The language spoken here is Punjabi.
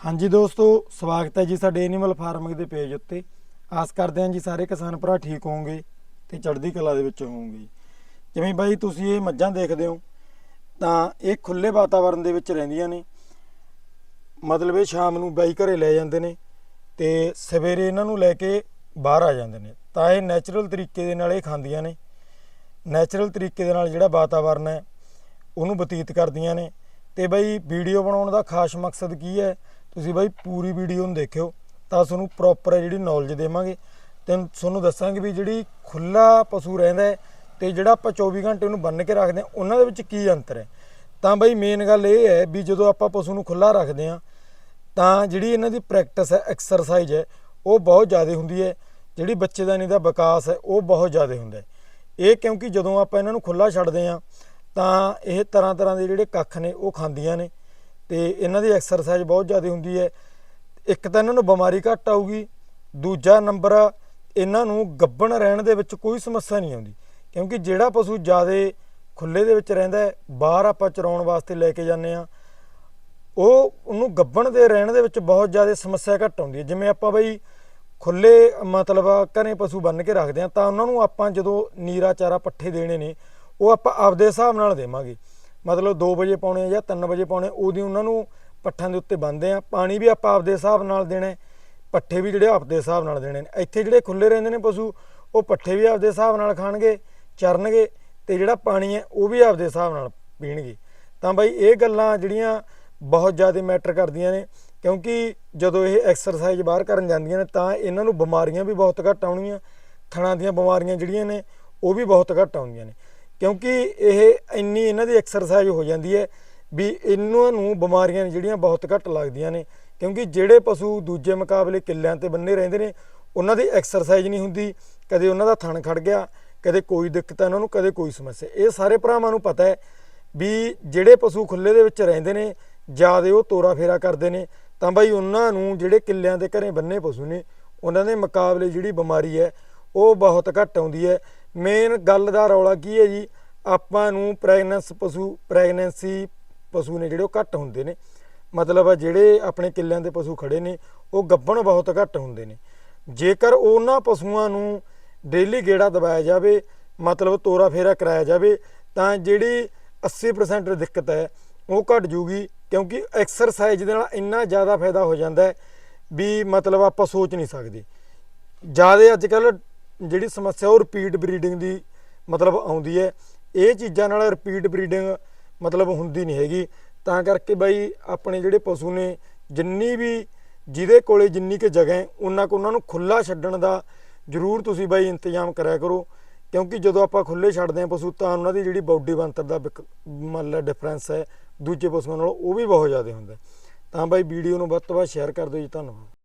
ਹਾਂਜੀ ਦੋਸਤੋ, ਸਵਾਗਤ ਹੈ ਜੀ ਸਾਡੇ ਐਨੀਮਲ ਫਾਰਮਿੰਗ ਦੇ ਪੇਜ ਉੱਤੇ। ਆਸ ਕਰਦੇ ਹਾਂ ਜੀ ਸਾਰੇ ਕਿਸਾਨ ਭਰਾ ਠੀਕ ਹੋਵੋਗੇ ਤੇ ਚੜ੍ਹਦੀ ਕਲਾ ਦੇ ਵਿੱਚ ਹੋਵੋਗੇ ਜਿਵੇਂ ਬਾਈ ਤੁਸੀਂ ਇਹ ਮੱਝਾਂ ਦੇਖਦੇ ਹੋ, ਤਾਂ ਇਹ ਖੁੱਲੇ ਵਾਤਾਵਰਣ ਦੇ ਵਿੱਚ ਰਹਿੰਦੀਆਂ ਨੇ। ਮਤਲਬ ਇਹ ਸ਼ਾਮ ਨੂੰ ਬਾਈ ਘਰੇ ਲੈ ਜਾਂਦੇ ਨੇ ਤੇ ਸਵੇਰੇ ਇਹਨਾਂ ਨੂੰ ਲੈ ਕੇ ਬਾਹਰ ਆ ਜਾਂਦੇ ਨੇ। ਤਾਂ ਇਹ ਨੈਚੁਰਲ ਤਰੀਕੇ ਦੇ ਨਾਲ ਇਹ ਖਾਂਦੀਆਂ ਨੇ। ਨੈਚੁਰਲ ਤਰੀਕੇ ਦੇ ਨਾਲ ਜਿਹੜਾ ਵਾਤਾਵਰਣ ਹੈ, ਉਹਨੂੰ ਬਤੀਤ ਕਰਦੀਆਂ ਨੇ। ਤੇ ਬਈ ਵੀਡੀਓ ਬਣਾਉਣ ਦਾ ਖਾਸ ਮਕਸਦ ਕੀ ਹੈ? ਤੁਸੀਂ ਬਾਈ ਪੂਰੀ ਵੀਡੀਓ ਨੂੰ ਦੇਖਿਓ, ਤਾਂ ਤੁਹਾਨੂੰ ਪ੍ਰੋਪਰ ਹੈ ਜਿਹੜੀ ਨੌਲੇਜ ਦੇਵਾਂਗੇ। ਤੇ ਤੁਹਾਨੂੰ ਦੱਸਾਂਗੇ ਵੀ ਜਿਹੜੀ ਖੁੱਲਾ ਪਸ਼ੂ ਰਹਿੰਦਾ ਹੈ ਤੇ ਜਿਹੜਾ ਆਪਾਂ 24 ਘੰਟੇ ਉਹਨੂੰ ਬੰਨ ਕੇ ਰੱਖਦੇ ਹਾਂ, ਉਹਨਾਂ ਦੇ ਵਿੱਚ ਕੀ ਅੰਤਰ ਹੈ? ਤਾਂ ਬਾਈ ਮੇਨ ਗੱਲ ਇਹ ਹੈ ਵੀ ਜਦੋਂ ਆਪਾਂ ਪਸ਼ੂ ਨੂੰ ਖੁੱਲਾ ਰੱਖਦੇ ਹਾਂ, ਤਾਂ ਜਿਹੜੀ ਇਹਨਾਂ ਦੀ ਪ੍ਰੈਕਟਿਸ ਹੈ ਐਕਸਰਸਾਈਜ਼ ਹੈ, ਉਹ ਬਹੁਤ ਜ਼ਿਆਦਾ ਹੁੰਦੀ ਹੈ। ਜਿਹੜੀ ਬੱਚੇਦਾਨੀ ਦਾ ਵਿਕਾਸ ਹੈ, ਉਹ ਬਹੁਤ ਜ਼ਿਆਦਾ ਹੁੰਦਾ ਇਹ ਕਿਉਂਕਿ ਜਦੋਂ ਆਪਾਂ ਇਹਨਾਂ ਨੂੰ ਖੁੱਲਾ ਛੱਡਦੇ ਹਾਂ, ਤਾਂ ਇਹ ਤਰ੍ਹਾਂ ਤਰ੍ਹਾਂ ਦੇ ਜਿਹੜੇ ਕੱਖ ਨੇ, ਉਹ ਖਾਂਦੀਆਂ ਨੇ। ਤੇ ਇਹਨਾਂ ਦੀ ਐਕਸਰਸਾਈਜ਼ ਬਹੁਤ ਜ਼ਿਆਦਾ ਹੁੰਦੀ ਹੈ। ਇੱਕ ਤਾਂ ਇਹਨਾਂ ਨੂੰ ਬਿਮਾਰੀ ਘੱਟ ਆਊਗੀ, ਦੂਜਾ ਨੰਬਰ ਇਹਨਾਂ ਨੂੰ ਗੱਬਣ ਰਹਿਣ ਦੇ ਵਿੱਚ ਕੋਈ ਸਮੱਸਿਆ ਨਹੀਂ ਆਉਂਦੀ। ਕਿਉਂਕਿ ਜਿਹੜਾ ਪਸ਼ੂ ਜ਼ਿਆਦਾ ਖੁੱਲੇ ਦੇ ਵਿੱਚ ਰਹਿੰਦਾ ਬਾਹਰ ਆਪਾਂ ਚਰਾਉਣ ਵਾਸਤੇ ਲੈ ਕੇ ਜਾਂਦੇ ਆ ਉਹ ਉਹਨੂੰ ਗੱਬਣ ਦੇ ਰਹਿਣ ਦੇ ਵਿੱਚ ਬਹੁਤ ਜ਼ਿਆਦਾ ਸਮੱਸਿਆ ਘੱਟ ਆਉਂਦੀ ਹੈ। ਜਿਵੇਂ ਆਪਾਂ ਬਈ ਖੁੱਲੇ ਮਤਲਬ ਘਰੇ ਪਸ਼ੂ ਬੰਨ ਕੇ ਰੱਖਦੇ ਆ ਤਾਂ ਉਹਨਾਂ ਨੂੰ ਆਪਾਂ ਜਦੋਂ ਨੀਰਾ ਚਾਰਾ ਪੱਠੇ ਦੇਣੇ ਨੇ, ਉਹ ਆਪਾਂ ਆਪਦੇ ਹਿਸਾਬ ਨਾਲ ਦੇਵਾਂਗੇ। ਮਤਲਬ 2 ਵਜੇ ਪਾਉਣੇ ਜਾਂ 3 ਵਜੇ ਪਾਉਣੇ, ਉਹਦੀ ਉਹਨਾਂ ਨੂੰ ਪੱਠਾਂ ਦੇ ਉੱਤੇ ਬੰਨਦੇ ਆ। ਪਾਣੀ ਵੀ ਆਪਾਂ ਆਪਦੇ ਹਿਸਾਬ ਨਾਲ ਦੇਣਾ, ਪੱਠੇ ਵੀ ਜਿਹੜੇ ਆਪਦੇ ਹਿਸਾਬ ਨਾਲ ਦੇਣੇ ਨੇ। ਇੱਥੇ ਜਿਹੜੇ ਖੁੱਲੇ ਰਹਿੰਦੇ ਨੇ ਪਸ਼ੂ, ਉਹ ਪੱਠੇ ਵੀ ਆਪਦੇ ਹਿਸਾਬ ਨਾਲ ਖਾਣਗੇ, ਚਰਨਗੇ ਤੇ ਜਿਹੜਾ ਪਾਣੀ ਹੈ ਉਹ ਵੀ ਆਪਦੇ ਹਿਸਾਬ ਨਾਲ ਪੀਣਗੇ। ਤਾਂ ਬਾਈ ਇਹ ਗੱਲਾਂ ਜਿਹੜੀਆਂ ਬਹੁਤ ਜ਼ਿਆਦਾ ਮੈਟਰ ਕਰਦੀਆਂ ਨੇ, ਕਿਉਂਕਿ ਜਦੋਂ ਇਹ ਐਕਸਰਸਾਈਜ਼ ਬਾਹਰ ਕਰਨ ਜਾਂਦੀਆਂ ਨੇ, ਤਾਂ ਇਹਨਾਂ ਨੂੰ ਬਿਮਾਰੀਆਂ ਵੀ ਬਹੁਤ ਘੱਟ ਆਉਣਗੀਆਂ, ਥਣਾ ਦੀਆਂ ਬਿਮਾਰੀਆਂ ਜਿਹੜੀਆਂ ਨੇ, ਉਹ ਵੀ ਬਹੁਤ ਘੱਟ ਆਉਂਦੀਆਂ ਨੇ। ਕਿਉਂਕਿ ਇਹ ਇੰਨੀ ਇਹਨਾਂ ਦੀ ਐਕਸਰਸਾਈਜ਼ ਹੋ ਜਾਂਦੀ ਹੈ ਵੀ ਇਹਨਾਂ ਨੂੰ ਬਿਮਾਰੀਆਂ ਜਿਹੜੀਆਂ ਬਹੁਤ ਘੱਟ ਲੱਗਦੀਆਂ ਨੇ, ਕਿਉਂਕਿ ਜਿਹੜੇ ਪਸ਼ੂ ਦੂਜੇ ਮੁਕਾਬਲੇ ਕਿੱਲਿਆਂ ਤੇ ਬੰਨੇ ਰਹਿੰਦੇ ਨੇ, ਉਹਨਾਂ ਦੀ ਐਕਸਰਸਾਈਜ਼ ਨਹੀਂ ਹੁੰਦੀ, ਕਦੇ ਉਹਨਾਂ ਦਾ ਥਣ ਖੜ ਗਿਆ, ਕਦੇ ਕੋਈ ਦਿੱਕਤ ਹੈ ਉਹਨਾਂ ਨੂੰ, ਕਦੇ ਕੋਈ ਸਮੱਸਿਆ। ਇਹ ਸਾਰੇ ਭਰਾਵਾਂ ਨੂੰ ਪਤਾ ਹੈ ਵੀ ਜਿਹੜੇ ਪਸ਼ੂ ਖੁੱਲੇ ਦੇ ਵਿੱਚ ਰਹਿੰਦੇ ਨੇ, ਜ਼ਿਆਦਾ ਉਹ ਤੋਰਾ ਫੇਰਾ ਕਰਦੇ ਨੇ, ਤਾਂ ਬਈ ਉਹਨਾਂ ਨੂੰ ਜਿਹੜੇ ਕਿੱਲਿਆਂ ਦੇ ਘਰੇ ਬੰਨੇ ਪਸ਼ੂ ਨੇ, ਉਹਨਾਂ ਦੇ ਮੁਕਾਬਲੇ ਜਿਹੜੀ ਬਿਮਾਰੀ ਹੈ, ਉਹ ਬਹੁਤ ਘੱਟ ਆਉਂਦੀ ਹੈ। ਮੇਨ ਗੱਲ ਦਾ ਰੌਲਾ ਕੀ ਹੈ ਜੀ? ਆਪਾਂ ਨੂੰ ਪ੍ਰੈਗਨੈਂਸ ਪਸ਼ੂ ਪ੍ਰੈਗਨੈਂਸੀ ਪਸ਼ੂ ਨੇ ਜਿਹੜੇ ਉਹ ਘੱਟ ਹੁੰਦੇ ਨੇ। ਮਤਲਬ ਜਿਹੜੇ ਆਪਣੇ ਕਿੱਲਿਆਂ ਦੇ ਪਸ਼ੂ ਖੜੇ ਨੇ, ਉਹ ਗੱਬਣ ਬਹੁਤ ਘੱਟ ਹੁੰਦੇ ਨੇ। ਜੇਕਰ ਉਹਨਾਂ ਪਸ਼ੂਆਂ ਨੂੰ ਡੇਲੀ ਗੇੜਾ ਦਵਾਇਆ ਜਾਵੇ, ਮਤਲਬ ਤੋਰਾ ਫੇਰਾ ਕਰਾਇਆ ਜਾਵੇ, ਤਾਂ ਜਿਹੜੀ 80% ਦਿੱਕਤ ਹੈ, ਉਹ ਘਟ ਜੂਗੀ, ਕਿਉਂਕਿ ਐਕਸਰਸਾਈਜ਼ ਦੇ ਨਾਲ ਇੰਨਾ ਜ਼ਿਆਦਾ ਫਾਇਦਾ ਹੋ ਜਾਂਦਾ ਹੈ ਵੀ ਮਤਲਬ ਆਪਾਂ ਸੋਚ ਨਹੀਂ ਸਕਦੇ। ਜ਼ਿਆਦਾ ਅੱਜ ਕੱਲ ਜਿਹੜੀ ਸਮੱਸਿਆ ਉਹ ਰਿਪੀਟ ਬਰੀਡਿੰਗ ਦੀ ਮਤਲਬ ਆਉਂਦੀ ਹੈ। ਇਹ ਚੀਜ਼ਾਂ ਨਾਲ ਰਿਪੀਟ ਬਰੀਡਿੰਗ ਮਤਲਬ ਹੁੰਦੀ ਨਹੀਂ ਹੈਗੀ। ਤਾਂ ਕਰਕੇ ਬਾਈ ਆਪਣੇ ਜਿਹੜੇ ਪਸ਼ੂ ਨੇ, ਜਿੰਨੀ ਵੀ ਜਿਹਦੇ ਕੋਲੇ ਜਿੰਨੀ ਕੁ ਜਗ੍ਹਾ ਹੈ, ਉਹਨਾਂ ਕੋ ਉਹਨਾਂ ਨੂੰ ਖੁੱਲਾ ਛੱਡਣ ਦਾ ਜ਼ਰੂਰ ਤੁਸੀਂ ਬਾਈ ਇੰਤਜ਼ਾਮ ਕਰਿਆ ਕਰੋ। ਕਿਉਂਕਿ ਜਦੋਂ ਆਪਾਂ ਖੁੱਲੇ ਛੱਡਦੇ ਹਾਂ ਪਸ਼ੂ, ਤਾਂ ਉਹਨਾਂ ਦੀ ਜਿਹੜੀ ਬਾਡੀ ਬਣਤਰ ਦਾ ਵਿਕ- ਮੰਨ ਡਿਫਰੈਂਸ ਹੈ ਦੂਜੇ ਪਸ਼ੂਆਂ ਨਾਲੋਂ ਉਹ ਵੀ ਬਹੁਤ ਜ਼ਿਆਦਾ ਹੁੰਦਾ ਤਾਂ ਬਾਈ ਵੀਡੀਓ ਨੂੰ ਵੱਧ ਤੋਂ ਵੱਧ ਸ਼ੇਅਰ ਕਰ ਦਿਓ ਜੀ। ਧੰਨਵਾਦ।